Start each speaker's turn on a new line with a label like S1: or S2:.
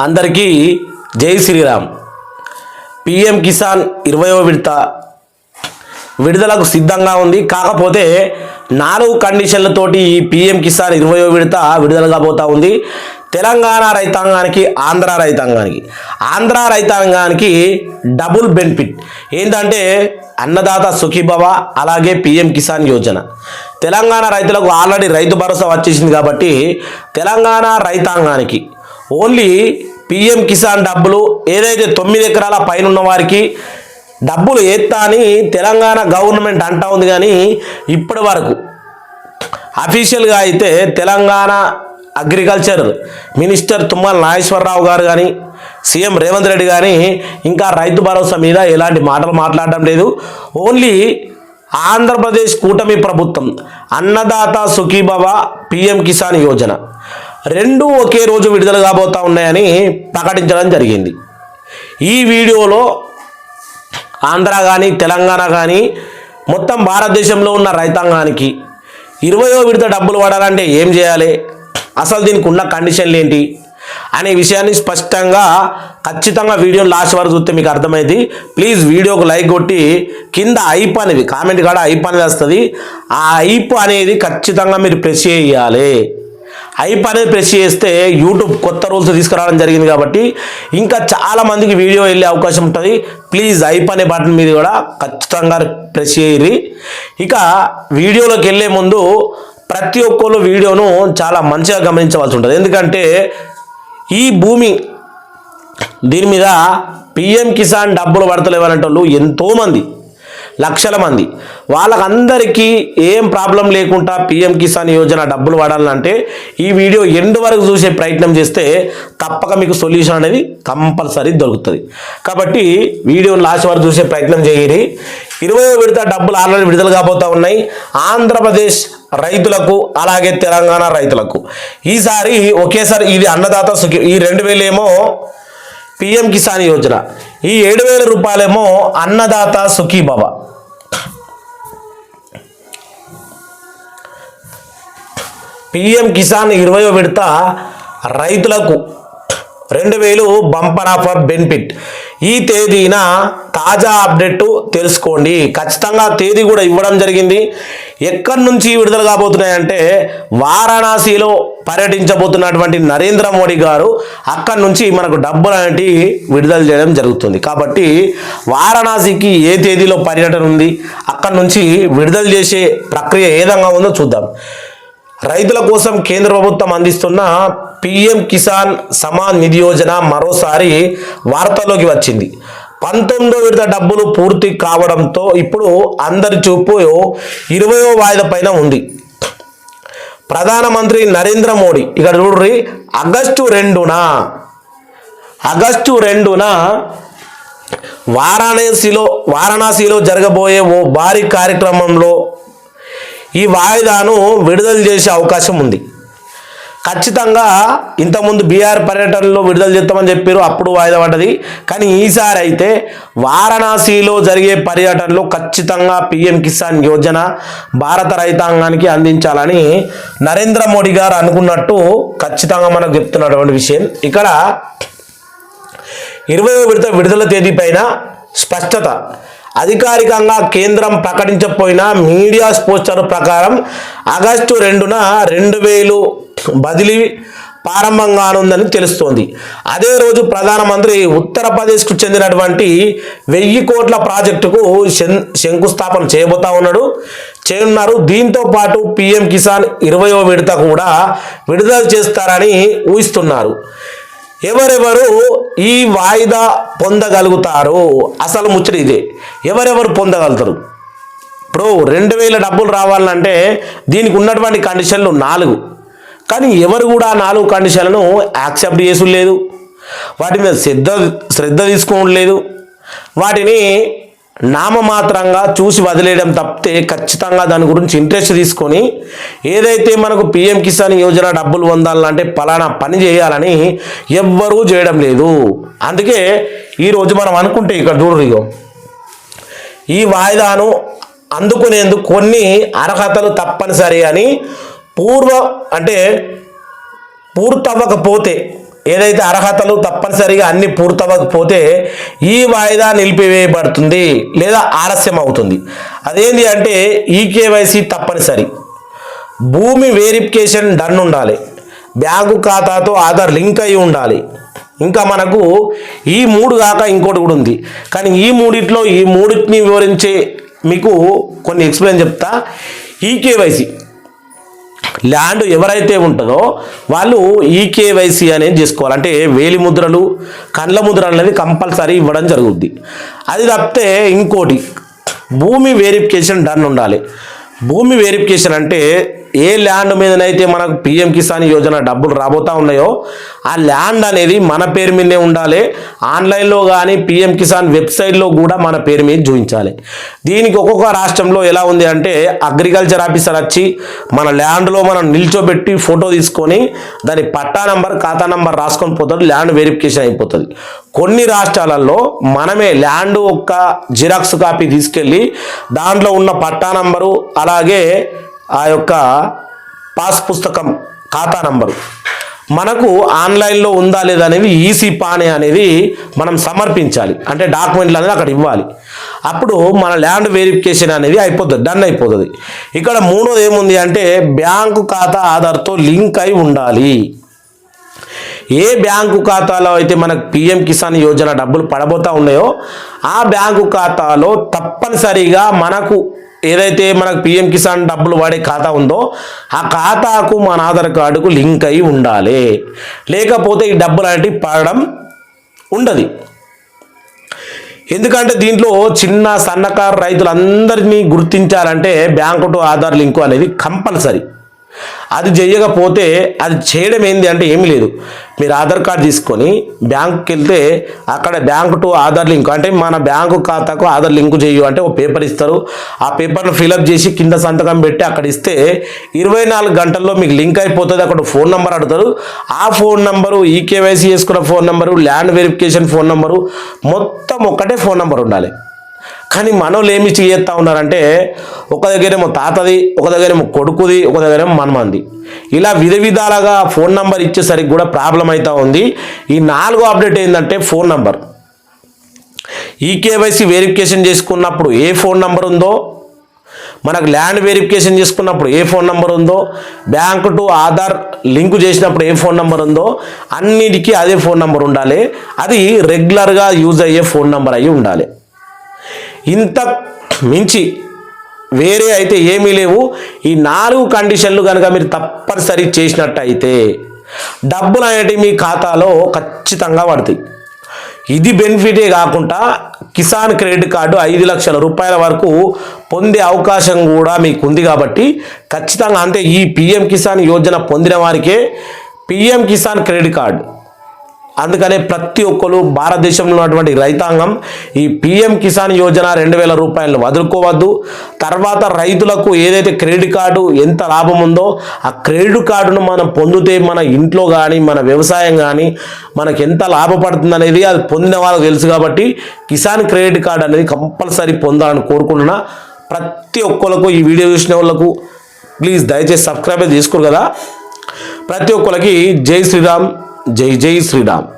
S1: అందరికీ జై శ్రీరామ్. పిఎం కిసాన్ ఇరవయో విడత విడుదలకు సిద్ధంగా ఉంది. కాకపోతే నాలుగు కండిషన్లతోటి ఈ పిఎం కిసాన్ ఇరవయో విడత విడుదల కాబోతా ఉంది. తెలంగాణ రైతాంగానికి ఆంధ్ర రైతాంగానికి. ఆంధ్ర రైతాంగానికి డబుల్ బెనిఫిట్. ఏంటంటే అన్నదాత సుఖీభవ అలాగే పిఎం కిసాన్ యోజన. తెలంగాణ రైతులకు ఆల్రెడీ రైతు భరోసా వచ్చేసింది కాబట్టి తెలంగాణ రైతాంగానికి ఓన్లీ పిఎం కిసాన్ డబ్బులు ఏదైతే తొమ్మిది ఎకరాల పైన ఉన్న వారికి డబ్బులు ఎత్తా అని తెలంగాణ గవర్నమెంట్ అంటా ఉంది కానీ ఇప్పటి వరకు అఫీషియల్గా అయితే తెలంగాణ అగ్రికల్చర్ మినిస్టర్ తుమ్మల నాగేశ్వరరావు గారు కానీ సీఎం రేవంత్ రెడ్డి కానీ ఇంకా రైతు భరోసా మీద ఎలాంటి మాటలు మాట్లాడడం లేదు. ఓన్లీ ఆంధ్రప్రదేశ్ కూటమి ప్రభుత్వం అన్నదాత సుఖీభవ పిఎం కిసాన్ యోజన. రెండు ఒకే రోజు విడుదల కాబోతా ఉన్నాయని ప్రకటించడం జరిగింది. ఈ వీడియోలో ఆంధ్ర కానీ తెలంగాణ కానీ మొత్తం భారతదేశంలో ఉన్న రైతాంగానికి ఇరవయో విడత డబ్బులు పడాలంటే ఏం చేయాలి? అసలు దీనికి ఉన్న కండిషన్లు ఏంటి? అనే విషయాన్ని స్పష్టంగా ఖచ్చితంగా వీడియో లాస్ట్ వరకు చూస్తే మీకు అర్థమైంది. ప్లీజ్ వీడియోకు లైక్ కొట్టి కింద ఐప్ అనేది కామెంట్ కాడ ఐప్ అనేది వస్తుంది. ఆ ఐప్ అనేది ఖచ్చితంగా మీరు ప్రెస్ చేయాలి. ఐప్ అనేది ప్రెస్ చేస్తే యూట్యూబ్ కొత్త రూల్స్ తీసుకురావడం జరిగింది కాబట్టి ఇంకా చాలా మందికి వీడియో వెళ్ళే అవకాశం ఉంటుంది. ప్లీజ్ ఐప్ అనే బటన్ మీద కూడా ఖచ్చితంగా ప్రెస్ చేయరు ఇక వీడియోలోకి వెళ్ళే ముందు ప్రతి ఒక్కరు వీడియోను చాలా మంచిగా గమనించవలసి ఉంటుంది. ఎందుకంటే ఈ భూమి దీని మీద పిఎం కిసాన్ డబ్బులు పడతలేవనేటోళ్ళు ఎంతోమంది. లక్షల మంది. వాళ్ళకందరికీ ఏం ప్రాబ్లం లేకుండా పిఎం కిసాన్ యోజన డబ్బులు వాడాలంటే ఈ వీడియో ఎండ్ వరకు చూసే ప్రయత్నం చేస్తే తప్పక మీకు సొల్యూషన్ అనేది కంపల్సరీ దొరుకుతుంది. కాబట్టి వీడియోని లాస్ట్ వరకు చూసే ప్రయత్నం చేయండి. ఇరవై విడత డబ్బులు ఆల్రెడీ విడుదల కాబోతా ఉన్నాయి. ఆంధ్రప్రదేశ్ రైతులకు అలాగే తెలంగాణ రైతులకు. ఈసారి ఒకేసారి ఇది అన్నదాత సుఖి ఈ రెండు వేలేమో పిఎం కిసాన్ యోజన. ఈ ఏడు వేల రూపాయలేమో అన్నదాత సుఖీభవ. పిఎం కిసాన్ ఇరవయో విడత రైతులకు రెండు వేలు బంపర్ ఆఫర్ బెనిఫిట్. ఈ తేదీన తాజా అప్డేట్ తెలుసుకోండి. ఖచ్చితంగా తేదీ కూడా ఇవ్వడం జరిగింది. ఎక్కడి నుంచి విడుదల కాబోతున్నాయంటే వారణాసిలో పర్యటించబోతున్నటువంటి నరేంద్ర మోడీ గారు అక్కడి నుంచి మనకు డబ్బులు అనేటివి విడుదల చేయడం జరుగుతుంది. కాబట్టి వారణాసికి ఏ తేదీలో పర్యటన ఉంది అక్కడి నుంచి విడుదల చేసే ప్రక్రియ ఏ విధంగా ఉందో చూద్దాం. రైతుల కోసం కేంద్ర ప్రభుత్వం అందిస్తున్న పిఎం కిసాన్ సమాన్ నిధి యోజన మరోసారి వార్తల్లోకి వచ్చింది. పంతొమ్మిదో విడత డబ్బులు పూర్తి కావడంతో ఇప్పుడు అందరి చూపు ఇరవయో వాయిదా పైన ఉంది. ప్రధానమంత్రి నరేంద్ర మోడీ ఇక్కడ చూడ్రి ఆగస్టు రెండున ఆగస్టు రెండున వారణాసిలో వారణాసిలో జరగబోయే ఓ భారీ కార్యక్రమంలో ఈ వాయిదాను విడుదల చేసే అవకాశం ఉంది. ఖచ్చితంగా ఇంతకుముందు బీఆర్ పర్యటనలో విడుదల చేస్తామని చెప్పారు అప్పుడు వాయిదా పడ్డది. కానీ ఈసారి అయితే వారణాసిలో జరిగే పర్యటనలో ఖచ్చితంగా పిఎం కిసాన్ యోజన భారత రైతాంగానికి అందించాలని నరేంద్ర మోడీ గారు అనుకున్నట్టు ఖచ్చితంగా మనకు చెప్తున్నటువంటి విషయం. ఇక్కడ ఇరవై విడత విడుదల తేదీ పైన స్పష్టత. అధికారికంగా కేంద్రం ప్రకటించకపోయిన మీడియా స్పోస్టర్ ప్రకారం ఆగస్టు రెండున రెండు వేలు బదిలీ ప్రారంభంగానుందని తెలుస్తోంది. అదే రోజు ప్రధానమంత్రి ఉత్తరప్రదేశ్కు చెందినటువంటి వెయ్యి కోట్ల ప్రాజెక్టుకు శం- శంకుస్థాపన చేయబోతా ఉన్నాడు. చేయనున్నారు. దీంతో పాటు పిఎం కిసాన్ ఇరవయో విడత కూడా విడుదల చేస్తారని ఊహిస్తున్నారు. ఎవరెవరు ఈ వాయిదా పొందగలుగుతారు? అసలు ముచ్చట ఇదే. ఎవరెవరు పొందగలుగుతారు? ఇప్పుడు రెండు వేల డబ్బులు రావాలంటే దీనికి ఉన్నటువంటి కండిషన్లు నాలుగు. కానీ ఎవరు కూడా నాలుగు కండిషన్లను యాక్సెప్ట్ చేసులేదు వాటి మీద శ్రద్ధ శ్రద్ధ తీసుకోవడం లేదు. వాటిని నామమాత్రంగా చూసి వదిలేయడం తప్పితే ఖచ్చితంగా దాని గురించి ఇంట్రెస్ట్ తీసుకొని ఏదైతే మనకు పిఎం కిసాన్ యోజన డబ్బులు పొందాలంటే పలానా పని చేయాలని ఎవ్వరూ చేయడం లేదు. అందుకే ఈరోజు మనం అనుకుంటే ఇక్కడ చూడరు ఈ వాయిదాను అందుకునేందుకు కొన్ని అర్హతలు తప్పనిసరి అని పూర్వ అంటే పూర్తవ్వకపోతే ఏదైతే అర్హతలు తప్పనిసరిగా అన్ని పూర్తవకపోతే ఈ వాయిదా నిలిపివేయబడుతుంది లేదా ఆలస్యం అవుతుంది. అదేంటి అంటే ఈ కేవైసీ తప్పనిసరి. భూమి వెరిఫికేషన్ డన్ ఉండాలి. బ్యాంకు ఖాతాతో ఆధార్ లింక్ అయి ఉండాలి. ఇంకా మనకు ఈ మూడు కాక ఇంకోటి కూడా ఉంది. కానీ ఈ మూడిట్లో ఈ మూడింటిని వివరించే మీకు కొన్ని ఎక్స్ప్లెయిన్ చెప్తా. ఈ కేవైసీ ల్యాండ్ ఎవరైతే ఉంటుందో వాళ్ళు ఈకేవైసీ అనేది చేసుకోవాలి. అంటే వేలి ముద్రలు కండ్ల ముద్రలు అనేది కంపల్సరీ ఇవ్వడం జరుగుద్ది. అది తప్పితే ఇంకోటి భూమి వెరిఫికేషన్ డన్ ఉండాలి. భూమి వెరిఫికేషన్ అంటే ఏ ల్యాండ్ మీదనైతే మనకు పిఎం కిసాన్ యోజన డబ్బులు రాబోతా ఉన్నాయో ఆ ల్యాండ్ అనేది మన పేరు మీదే ఉండాలి. ఆన్లైన్లో కానీ పిఎం కిసాన్ వెబ్సైట్లో కూడా మన పేరు మీద చూపించాలి. దీనికి ఒక్కొక్క రాష్ట్రంలో ఎలా ఉంది అంటే అగ్రికల్చర్ ఆఫీసర్ వచ్చి మన ల్యాండ్లో మనం నిల్చోబెట్టి ఫోటో తీసుకొని దాని పట్టా నంబర్ ఖాతా నంబర్ రాసుకొని పోతాడు ల్యాండ్ వెరిఫికేషన్ అయిపోతుంది. కొన్ని రాష్ట్రాలలో మనమే ల్యాండ్ ఒక్క జిరాక్స్ కాపీ తీసుకెళ్ళి దాంట్లో ఉన్న పట్టా నంబరు అలాగే ఆ యొక్క పాస్ పుస్తకం ఖాతా నంబరు. మనకు ఆన్లైన్లో ఉందా లేదా అనేది ఈసీ పానే అనేది మనం సమర్పించాలి. అంటే డాక్యుమెంట్లు అనేది అక్కడ ఇవ్వాలి. అప్పుడు మన ల్యాండ్ వెరిఫికేషన్ అనేది అయిపోతుంది డన్ అయిపోతుంది. ఇక్కడ మూడోది ఏముంది అంటే బ్యాంకు ఖాతా ఆధార్తో లింక్ అయి ఉండాలి. ఏ బ్యాంకు ఖాతాలో అయితే మనకు పిఎం కిసాన్ యోజన డబ్బులు పడబోతా ఉన్నాయో ఆ బ్యాంకు ఖాతాలో తప్పనిసరిగా మనకు ఏదైతే మనకు పిఎం కిసాన్ డబ్బులు వాడే ఖాతా ఉందో ఆ ఖాతాకు మన ఆధార్ కార్డుకు లింక్ అయి ఉండాలి. లేకపోతే ఈ డబ్బులు అనేటివి పడడం ఉండదు. ఎందుకంటే దీంట్లో చిన్న సన్నకారు రైతులందరినీ గుర్తించాలంటే బ్యాంకు టు ఆధార్ లింకు అనేది కంపల్సరీ. అది చేయకపోతే అది చేయడం ఏంది అంటే ఏమీ లేదు. మీరు ఆధార్ కార్డు తీసుకొని బ్యాంకుకి వెళ్తే అక్కడ బ్యాంకు టు ఆధార్ లింక్ అంటే మన బ్యాంకు ఖాతాకు ఆధార్ లింక్ చేయు అంటే ఒక పేపర్ ఇస్తారు. ఆ పేపర్ను ఫిలప్ చేసి కింద సంతకం పెట్టి అక్కడ ఇస్తే ఇరవై నాలుగు గంటల్లో మీకు లింక్ అయిపోతుంది. అక్కడ ఫోన్ నెంబర్ అడుగుతారు. ఆ ఫోన్ నెంబరు ఈ కేవైసీ చేసుకున్న phone number land verification phone number మొత్తం ఒక్కటే ఫోన్ నెంబర్ ఉండాలి. కానీ మనోళ్ళు ఏమి చేస్తా ఉన్నారంటే ఒక దగ్గరేమో తాతది ఒక దగ్గరేమో కొడుకుది ఒక దగ్గరేమో మనమంది. ఇలా విధ విధాలుగా ఫోన్ నంబర్ ఇచ్చేసరికి కూడా ప్రాబ్లం అవుతూ ఉంది. ఈ నాలుగో అప్డేట్ ఏంటంటే ఫోన్ నంబర్. ఈ కేవైసీ వెరిఫికేషన్ చేసుకున్నప్పుడు ఏ ఫోన్ నంబర్ ఉందో మనకు ల్యాండ్ వెరిఫికేషన్ చేసుకున్నప్పుడు ఏ ఫోన్ నెంబర్ ఉందో బ్యాంకు టు ఆధార్ లింకు చేసినప్పుడు ఏ ఫోన్ నెంబర్ ఉందో అన్నిటికీ అదే ఫోన్ నెంబర్ ఉండాలి. అది రెగ్యులర్గా యూజ్ అయ్యే ఫోన్ నెంబర్ అయ్యి ఉండాలి. ఇంత మించి వేరే అయితే ఏమీ లేవు. ఈ నాలుగు కండిషన్లు కనుక మీరు తప్పనిసరి చేసినట్టయితే డబ్బులు అనేటివి మీ ఖాతాలో ఖచ్చితంగా పడతాయి. ఇది బెనిఫిటే కాకుండా కిసాన్ క్రెడిట్ కార్డు ఐదు లక్షల రూపాయల వరకు పొందే అవకాశం కూడా మీకు ఉంది కాబట్టి ఖచ్చితంగా అంటే ఈ పిఎం కిసాన్ యోజన పొందిన వారికే పిఎం కిసాన్ క్రెడిట్ కార్డు అందుకనే ప్రతి ఒక్కరు భారతదేశంలో ఉన్నటువంటి రైతాంగం ఈ పిఎం కిసాన్ యోజన రెండు వేల రూపాయలను వదులుకోవద్దు. తర్వాత రైతులకు ఏదైతే క్రెడిట్ కార్డు ఎంత లాభం ఉందో ఆ క్రెడిట్ కార్డును మనం పొందితే మన ఇంట్లో కానీ మన వ్యవసాయం కానీ మనకు ఎంత లాభపడుతుంది అనేది అది పొందిన వాళ్ళకి తెలుసు కాబట్టి కిసాన్ క్రెడిట్ కార్డు అనేది కంపల్సరీ పొందాలని కోరుకుంటున్నా. ప్రతి ఒక్కరికి ఈ వీడియో చూసిన వాళ్ళకు ప్లీజ్ దయచేసి సబ్స్క్రైబ్ చేసుకోరు కదా. ప్రతి ఒక్కరికి జై శ్రీరామ్. జై జై శ్రీరామ్